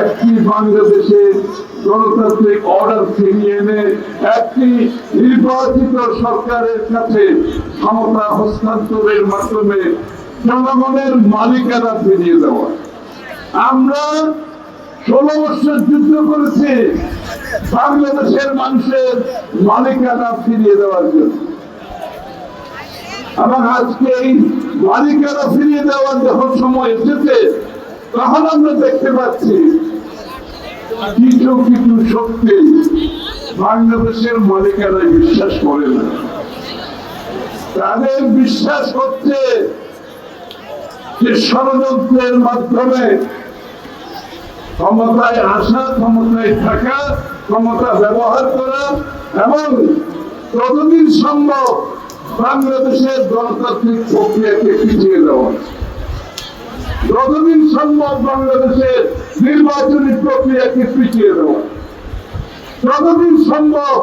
একটি বাংলাদেশে গণতান্ত্রিক অর্ডার ফিরিয়ে এনে একটি নির্বাচিত সরকারের কাছে ক্ষমতা হস্তান্তরের মাধ্যমে জনগণের মালিকানা ফিরিয়ে দেওয়া। আমরা ষোলো বছর যুদ্ধ করেছি বাংলাদেশের মানুষের মালিকানা ফিরিয়ে দেওয়ার জন্য। এবং আজকে এই মালিকানা ফিরিয়ে দেওয়ার যখন সময় এসেছে তখন আমরা দেখতে পাচ্ছি কিছু কিছু শক্তি বাংলাদেশের মালিকানায় বিশ্বাস করে না। তাদের বিশ্বাস হচ্ছে যে ষড়যন্ত্রের মাধ্যমে ক্ষমতায় আসা, ক্ষমতায় থাকা, ক্ষমতা ব্যবহার করা এবং ততদিন সম্ভব বাংলাদেশের গণতান্ত্রিক প্রক্রিয়াকে পিছিয়ে দেওয়া। যতদিন সম্ভব বাংলাদেশের নির্বাচনী প্রক্রিয়াকে পিছিয়ে দেওয়া যতদিন সম্ভব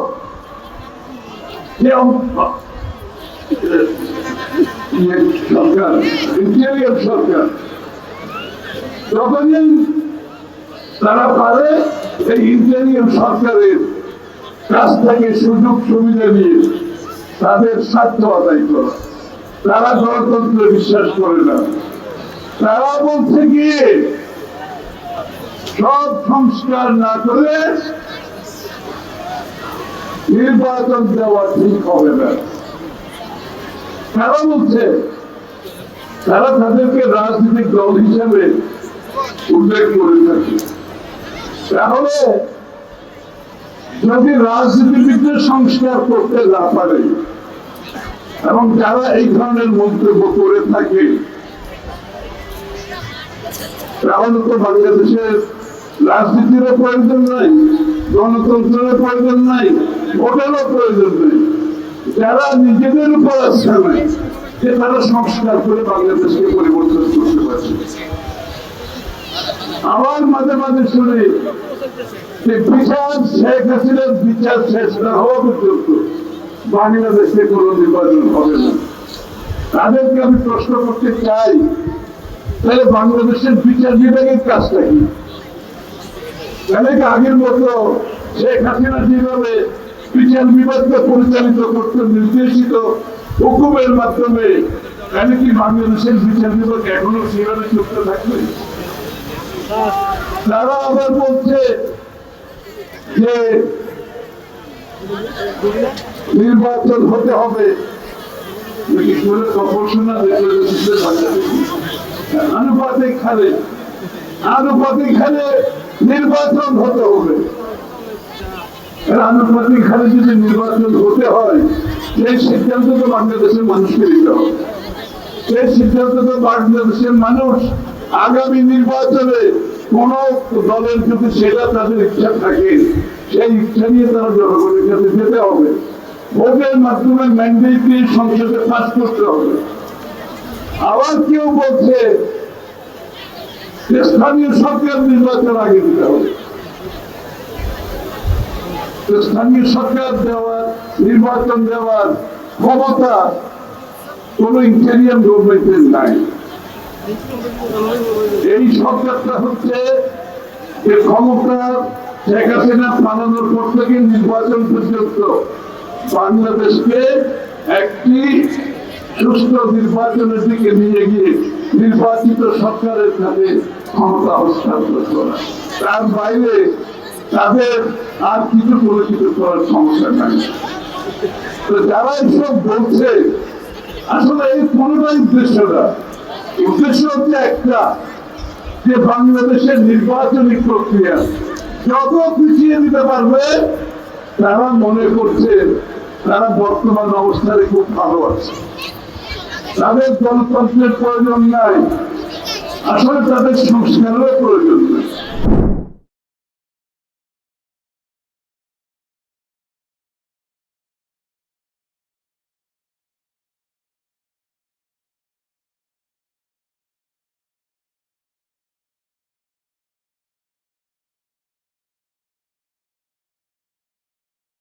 পারে, এই সরকারের থেকে সুযোগ সুবিধা তাদের স্বার্থ তারা গণতন্ত্রে বিশ্বাস করে না। তারা বলছে কি, সব সংস্কার না করে নির্বাচন দেওয়া ঠিক হবে না। তারা বলছে, তারা তাদেরকে রাজনৈতিক দল হিসেবে উল্লেখ করে থাকে। তাহলে যদি রাজনীতিবিদদের সংস্কার করতে না পারে, এবং যারা এই ধরনের মন্তব্য করে থাকে তো বাংলাদেশের প্রয়োজন নাই গণতন্ত্রের প্রয়োজন নাই প্রয়োজন নেই। যারা নিজেদের উপর নাই যে তারা সংস্কার করে বাংলাদেশকে পরিবর্তন করতে পারছে। মাঝে মাঝে শুনি, যে বিচার শেখ বিচার শেষ না হওয়া পর্যন্ত বাংলাদেশে কোনো নির্বাচন হবে না। তাদেরকে আমি প্রশ্ন করতে চাই তাহলে বাংলাদেশের বিচার বিভাগের কাজটা কি? তাহলে আগের মতো শেখ হাসিনা যেভাবে বিচার বিভাগকে পরিচালিত করতে নির্দেশিত হুকুমের মাধ্যমে তাহলে কি বাংলাদেশের বিচার বিভাগ এখনও সেভাবে চলতে থাকবে? তারা আবার বলছে যে নির্বাচন হতে হবে। প্রপোর্শনাল আনুপাতিক হারে আনুপাতিক হারে নির্বাচন হতে হবে। আনুপাতিক হারে যদি নির্বাচন হতে হয়, সেই সিদ্ধান্ত তো বাংলাদেশের মানুষকে নিতে হবে। সেই সিদ্ধান্ত তো বাংলাদেশের মানুষ আগামী নির্বাচনে কোন দলের যদি সেটা তাদের ইচ্ছা থাকে, সেই ইচ্ছা নিয়ে তারা জনগণের কাছে যেতে হবে। ভোটের মাধ্যমে ম্যান্ডেট দিয়ে সংসদে পাস করতে হবে। আবার কেউ বলছে, স্থানীয় সরকার নির্বাচন আগে দিতে হবে। স্থানীয় সরকার দেওয়ার, নির্বাচন দেওয়ার ক্ষমতা কোন ইন্টেরিয়াম গভর্নমেন্টের নাই। এই সরকারটা হচ্ছে যে ক্ষমতা শেখ হাসিনা পালানোর পর থেকে নির্বাচন পর্যন্ত বাংলাদেশকে একটি সুস্থ নির্বাচনের দিকে নিয়ে গিয়ে নির্বাচিত সরকারের কাছে ক্ষমতা হস্তান্তর করা। তার বাইরে তাদের আর কিছু কিছু করার সমস্যা নাই। তো যারা এইসব বলছে, আসলে এই কোনোটাই উদ্দেশ্য না। উদ্দেশ্য হচ্ছে একটা, যে বাংলাদেশের নির্বাচনী প্রক্রিয়া যত পিছিয়ে দিতে পারবে, তারা মনে করছে তারা বর্তমান অবস্থায় খুব ভালো আছে। তাদের গণতন্ত্রের প্রয়োজন নাই। আসলে তাদের সংস্কারের প্রয়োজন নেই।